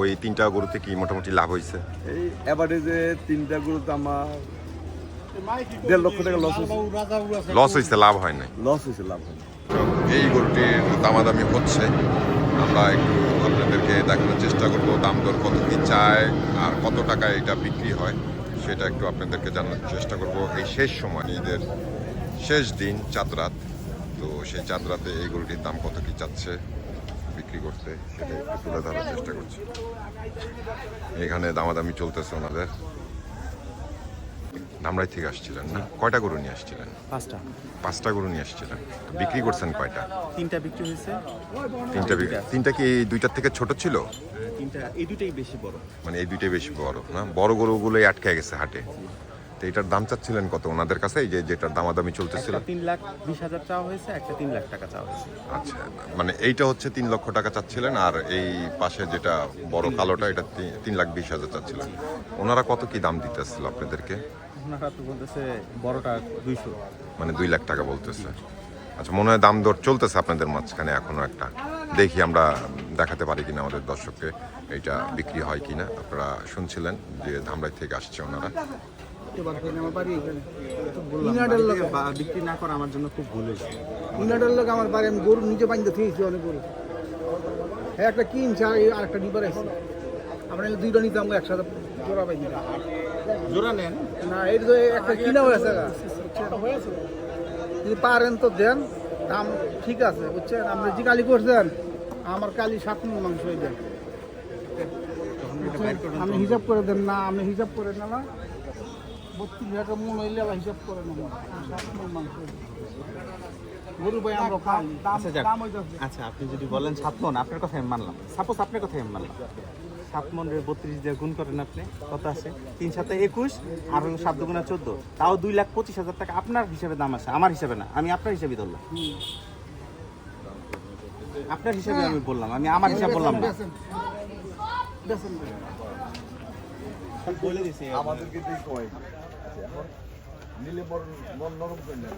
ওই তিনটা গরুতে কি মোটামুটি লাভ হয়েছে? এই অ্যাভারেজে তিনটা গরুতে আমার দেড় লক্ষ টাকা লস হয়েছে। লস হয়েছে লাভ হয় নাই। লস হয়েছে লাভ হয়নি এই গরুটির দামাদামি হচ্ছে। আমরা একটু আপনাদেরকে দেখানোর চেষ্টা করব দাম দর কত কি চায় আর কত টাকায় এটা বিক্রি হয় সেটা একটু আপনাদেরকে জানার চেষ্টা করব। এই শেষ সময় ঈদের শেষ দিন চাঁদরাত। তো সেই চাঁদরাতে এই গরুটির দাম কত কি চাচ্ছে? বিক্রি করতে সেটা একটু তুলে ধরার চেষ্টা করছি। এখানে দামাদামি চলতেছে ওনাদের। ধামরাই থেকে আসছিলেন না? কয়টা গরু নিয়ে আসছিলেন? পাঁচটা। পাঁচটা গরু নিয়ে আসছিলেন। তো বিক্রি করছেন কয়টা? তিনটা বিক্রি হয়েছে। তিনটা তিনটা কি এই দুইটার থেকে ছোট ছিল? তিনটা এই দুটাই বেশি বড়। মানে এই দুইটাই বেশি বড় না? বড় গরুগুলোই আটকে গেছে হাটে। তো এটার দাম চাচ্ছিলেন কত ওনাদের কাছে? এই যে যেটার দামাদামি চলতেছিল। তিন লাখ বিশ হাজার চাওয়া হয়েছে একটা তিন লাখ টাকা চাওয়া হয়েছে। আচ্ছা মানে এইটা হচ্ছে তিন লক্ষ টাকা চাচ্ছিলেন আর এই পাশে যেটা বড় কালোটা এটা তিন লাখ বিশ হাজার চাচ্ছিলেন। ওনারা কত কি দাম দিতেছিল আপনাদেরকে? ওনারা তো বলতেছে বড়টা দুইশো। মানে দুই লাখ টাকা বলতেছে। আচ্ছা মনে হয় দাম দর চলতেছে আপনাদের মাঝখানে এখনও একটা। দেখি আমরা দেখাতে পারি কিনা আমাদের দর্শককে এটা বিক্রি হয় কিনা। আপনারা শুনছিলেন যে ধামরাই থেকে আসছে ওনারা। ইনাডের লোক। বিক্রি না করা আমার জন্য খুব ভুল হয়েছে ইনাডের লোক আমার বাড়ি আমি গরু নিজে বাঁধতে অনেক গরু। হ্যাঁ একটা কিনছে আর এই আরেকটা ডিবার আছে। আমরা এই দুইটা নিতাম একসাথে জোড়া পাই জোড়া নেন। না এটা তো একটা কিনা হয়েছে যদি পারেন তো দেন দাম ঠিক আছে বুঝছেন? আপনি যে কালি করছেন আমার কালি সাত মন মাংস হয়ে দেন আপনি হিসাব করে দেন না আপনি হিসাব করে না না। বত্রিশ হাজার মন হইলে আবার হিসাব করে নেব। মাংস গরু ভাই আমরা খাই। দাম আচ্ছা আচ্ছা আপনি যদি বলেন সাত মন আপনার কথাই আমি মানলাম। সাপোজ আপনার কথাই আমি মানলাম। সাত মনের বত্রিশ দিয়ে গুণ করেন আপনি কত আছে? তিন সাথে একুশ আর হলো সাত দুগুণা চোদ্দ। তাও দুই লাখ পঁচিশ হাজার টাকা আপনার হিসাবে দাম আছে আমার হিসাবে না। আমি আপনার হিসাবে ধরলাম। আপনার হিসাবে আমি বললাম আমি আমার হিসাব বললাম না। বলে দিছি আমাদেরকে কয় এখন নিলে মন মন নরম করে নেন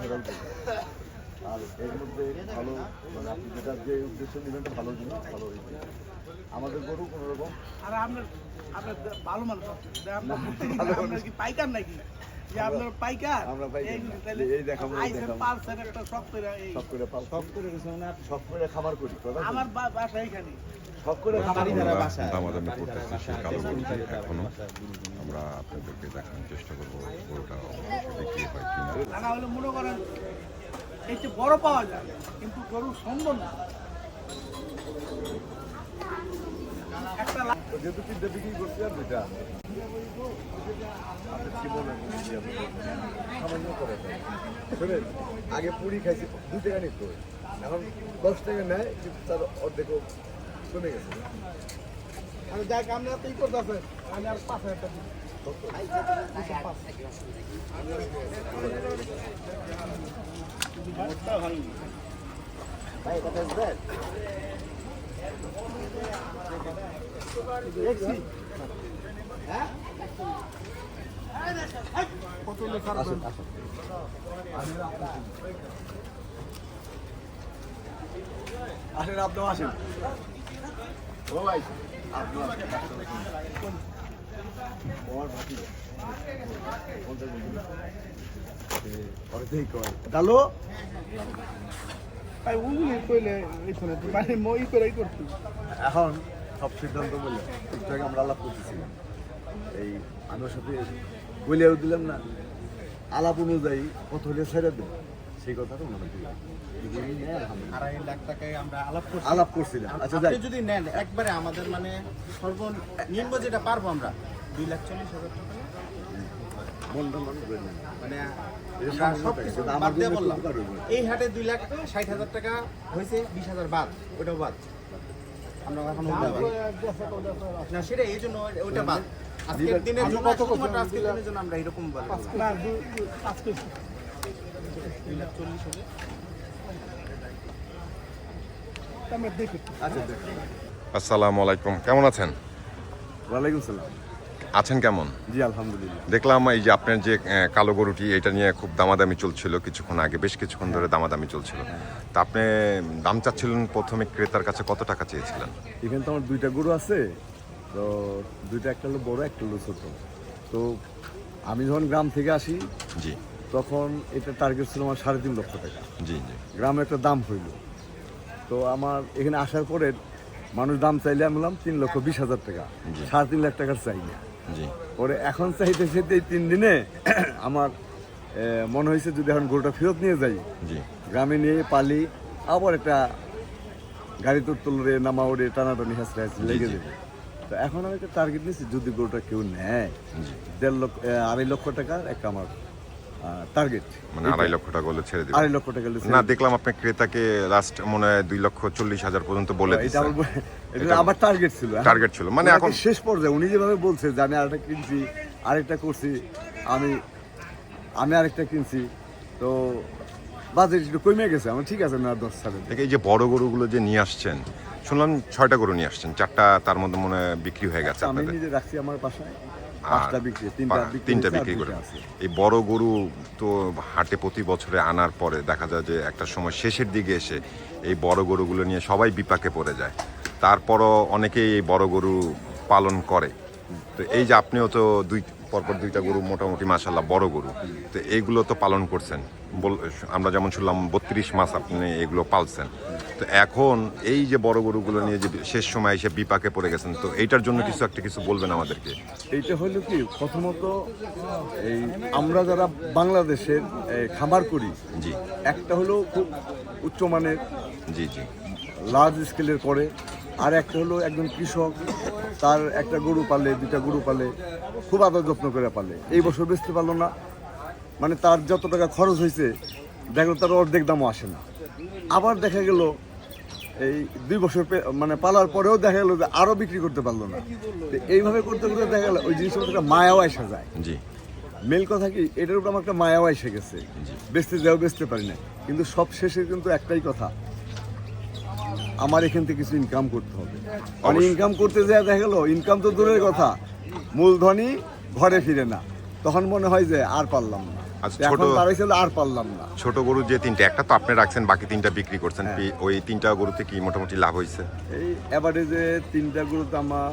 ভেজাল করবে। আর এর মধ্যে ভালো মানে আপনি যেটা যে উদ্দেশ্য নেবেন ভালো জিনিস ভালো হয়েছে আমাদের গরু কোনো রকম আর আপনার ভালো মানুষ আছে। পাইকার নাকি যে আপনার পাইকার আমরা এই না। তাহলে এই দেখাবো, এই আইসেন দেখাবো। পালসেন একটা শখ করে এই সব করে সব করে দিছে করে খামার করি কথা বলি। আমার বাসা এখানে সব করে খামারই বাড়ি যারা ধারা আমরা বাসায়। দামাদামি করতেছি সেই কালো গরুটি এখনও আমরা আপনাদেরকে দেখানোর চেষ্টা করব গরুটা বিক্রি হয় কিনা টাকা মনে করেন এই বড় পাওয়া যায় কিন্তু গরু সুন্দর না। একটা যেহেতু তিনটে বিক্রি করছি আর দুইটা। আপনি কি বলেন সামান্য করে দেন। শোনেন আগে পুরি খাইছি দু টাকা নিত। এখন দশ টাকা নেয় কিন্তু তার অর্ধেকও কমে গেছে। আমি যাই আপনি এত ই করতেছেন আমি আর পাঁচ হাজার টাকা দিই। দেখছি। কত লেখার আসেন আপনিও আসেন। ও ভাই আপনিও আসেন। আমার ভাতি ডালো ভাই উনি কইলে এইখানে মানে মই করে করছি। এখন সব সিদ্ধান্ত বলে আমরা আলাপ করতেছিলাম এই আমার সাথে বলিয়াও দিলাম না আলাপ অনুযায়ী কত হলে ছেড়ে দেব সেই কথাটা মনে আলহামদুলিল্লাহ। আড়াই লাখ টাকায় আমরা আলাপ করছি। আলাপ করছিলাম। আচ্ছা যাই আপনি যদি নেন একবারে আমাদের মানে সর্বনিম্ন যেটা পারব আমরা দুই লাখ চল্লিশ হাজার টাকা। মনটা মন করে এই হাটে দুই লাখ ষাট হাজার টাকা হয়েছে বিশ হাজার বাদ ওটাও বাদ। আমরা এখন না সেটা এই জন্য ওইটা বাদ। আজকের দিনের জন্য আজকের দিনের জন্য আমরা এরকম বলব আসসালামু আলাইকুম কেমন আছেন? ওয়ালাইকুম সালাম। আছেন কেমন? জি আলহামদুলিল্লাহ। দেখলাম এই যে আপনার যে কালো গরুটি এটা নিয়ে খুব দামাদামি চলছিল কিছুক্ষণ আগে বেশ কিছুক্ষণ ধরে দামাদামি চলছিল। তা আপনি দাম চাচ্ছিলেন প্রথমে ক্রেতার কাছে কত টাকা চেয়েছিলেন? এখানে তো আমার দুইটা গরু আছে তো দুইটা একটা হলো বড় একটা হলো ছোট। তো আমি যখন গ্রাম থেকে আসি জি। তখন এটা টার্গেট ছিল আমার সাড়ে তিন লক্ষ টাকা। জি জি। গ্রামে একটা দাম হইল। তো আমার এখানে আসার পরে মানুষ দাম চাইলে আমি বললাম তিন লক্ষ বিশ হাজার টাকা। সাড়ে তিন লাখ টাকার চাই না। পরে এখন চাইতে চাইতে এই তিন দিনে আমার মনে হয়েছে যদি এখন গরুটা ফেরত নিয়ে যাই গ্রামে নিয়ে পালি আবার একটা গাড়ি তোর তুলরে নামা ওরে টানাটানি হাসতে হাসতে লেগে যাবে। তো এখন আমি একটা টার্গেট নিয়েছি যদি গরুটা কেউ নেয় দেড় লক্ষ আড়াই লক্ষ টাকার একটা আমার টার্গেট মানে আড়াই লক্ষ টাকা হলে ছেড়ে দেবেন। আড়াই লক্ষ টাকা হলে না দেখলাম আপনি ক্রেতাকে লাস্ট মনে হয় দুই লক্ষ চল্লিশ হাজার পর্যন্ত বলে এটা আমার এটা এটা- আমার টার্গেট ছিল টার্গেট ছিল। মানে এখন শেষ পর্যায়ে উনি যেভাবে বলছে যে আমি আরেকটা কিনছি আরেকটা করছি আমি আমি আরেকটা কিনছি। তো বাজেট একটু কমে গেছে আমার ঠিক আছে না দশ সালে। এই যে বড় গরুগুলো যে নিয়ে আসছেন শুনলাম ছয়টা গরু নিয়ে আসছেন চারটা তার মধ্যে মনে হয় বিক্রি হয়ে গেছে আমি নিজে রাখছি আমার বাসায়। পাঁচটা বিক্রি তিনটা বিক্রি তিনটা বিক্রি করে। এই বড় গরু তো হাটে প্রতি বছরে আনার পরে দেখা যায় যে একটা সময় শেষের দিকে এসে এই বড় গরুগুলো নিয়ে সবাই বিপাকে পড়ে যায়। তারপরও অনেকেই এই বড় গরু পালন করে। তো এই যে আপনিও তো দুই পরপর দুইটা গরু মোটামুটি মাসাল্লাহ বড় গরু। তো এইগুলো তো পালন করছেন। বল- আমরা যেমন শুনলাম বত্রিশ মাস আপনি এগুলো পালছেন। তো এখন এই যে বড় গরুগুলো নিয়ে যে শেষ সময় এসে বিপাকে পড়ে গেছেন তো এইটার জন্য কিছু একটা কিছু বলবেন আমাদেরকে? এইটা হলো কি প্রথমত এই আমরা যারা বাংলাদেশের খামার করি জি। একটা হলো খুব উচ্চমানের জি জি। লার্জ স্কেলের করে আর একটা হলো একজন কৃষক তার একটা গরু পালে দুটা গরু পালে খুব আদর যত্ন করে পালে। এই বছর বেচতে পারল না। মানে তার যত টাকা খরচ হয়েছে দেখল তার অর্ধেক দামও আসে না। আবার দেখা গেল এই দুই বছর মানে পালার পরেও দেখা গেলো যে আরও বিক্রি করতে পারল না। তো এইভাবে করতে করতে দেখা গেলো ওই জিনিসের একটা মায়াও আসা যায়। জি। মেল কথা কি এটার উপর আমার একটা মায়াও এসে গেছে। বেচতে যাও বেচতে পারি না কিন্তু সব শেষে কিন্তু একটাই কথা আমার এখান থেকে কিছু ইনকাম করতে হবে। মানে ইনকাম করতে যায় দেখা গেলো ইনকাম তো দূরের কথা। মূলধনই ঘরে ফিরে না। তখন মনে হয় যে আর পারলাম না। আচ্ছা, ছোট- আর পারলাম না। ছোট গরু যে তিনটা একটা তো আপনি রাখছেন বাকি তিনটা বিক্রি করছেন। হ্যাঁ। ওই তিনটা গরুতে কি মোটামুটি লাভ হয়েছে? এই এভারেজে তিনটা গরুতে আমার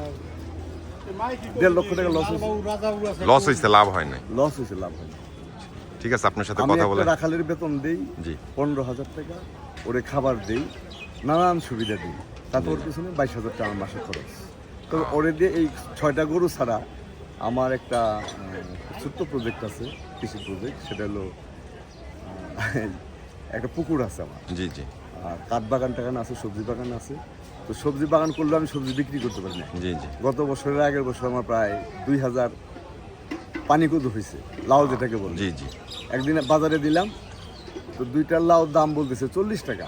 দেড় লক্ষ টাকা লস হয়েছে। লস হয়েছে লাভ হয় নাই। লস হয়েছে লাভ হয়নি ঠিক আছে আপনার সাথে কথা বলে রাখালের বেতন দেই জি। পনেরো হাজার টাকা। ওরে খাবার দেই। নানান সুবিধা দিই। তারপর পিছনে বাইশ হাজার টাকা মাসে খরচ। তো ওরে দিয়ে এই ছয়টা গরু ছাড়া আমার একটা ছোট্ট প্রজেক্ট আছে কৃষি প্রজেক্ট সেটা হলো একটা পুকুর আছে আমার। জি জি। আর কাঠ বাগান টাগান আছে সবজি বাগান আছে। তো সবজি বাগান করলে আমি সবজি বিক্রি করতে পারি না। জি জি। গত বছরের আগের বছর আমার প্রায় দুই হাজার পানি কুদু হয়েছে লাউ যেটাকে বলি। জি জি। একদিন বাজারে দিলাম তো দুইটার লাউ দাম বলতেছে চল্লিশ টাকা।